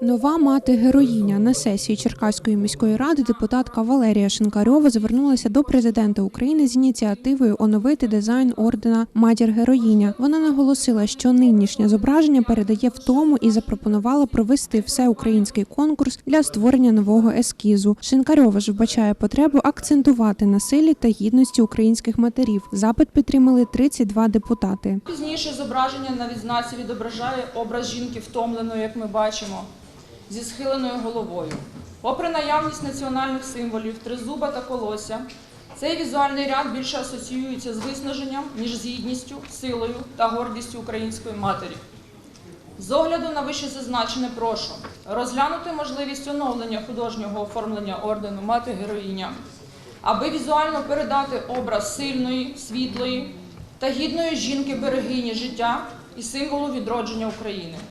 Нова мати героїня на сесії Черкаської міської ради депутатка Валерія Шинкарьова звернулася до президента України з ініціативою оновити дизайн ордена Матір героїня. Вона наголосила, що нинішнє зображення передає втому і запропонувала провести всеукраїнський конкурс для створення нового ескізу. Шинкарьова ж вбачає потребу акцентувати на силі та гідності українських матерів. Запит підтримали 32 депутати. Пізніше зображення на відзнаці відображає образ жінки втомленої, як ми бачимо, зі схиленою головою. Попри наявність національних символів, тризуба та колося, цей візуальний ряд більше асоціюється з виснаженням, ніж з гідністю, силою та гордістю української матері. З огляду на вище зазначене прошу розглянути можливість оновлення художнього оформлення ордену Мати Героїня, аби візуально передати образ сильної, світлої та гідної жінки берегині життя і символу відродження України.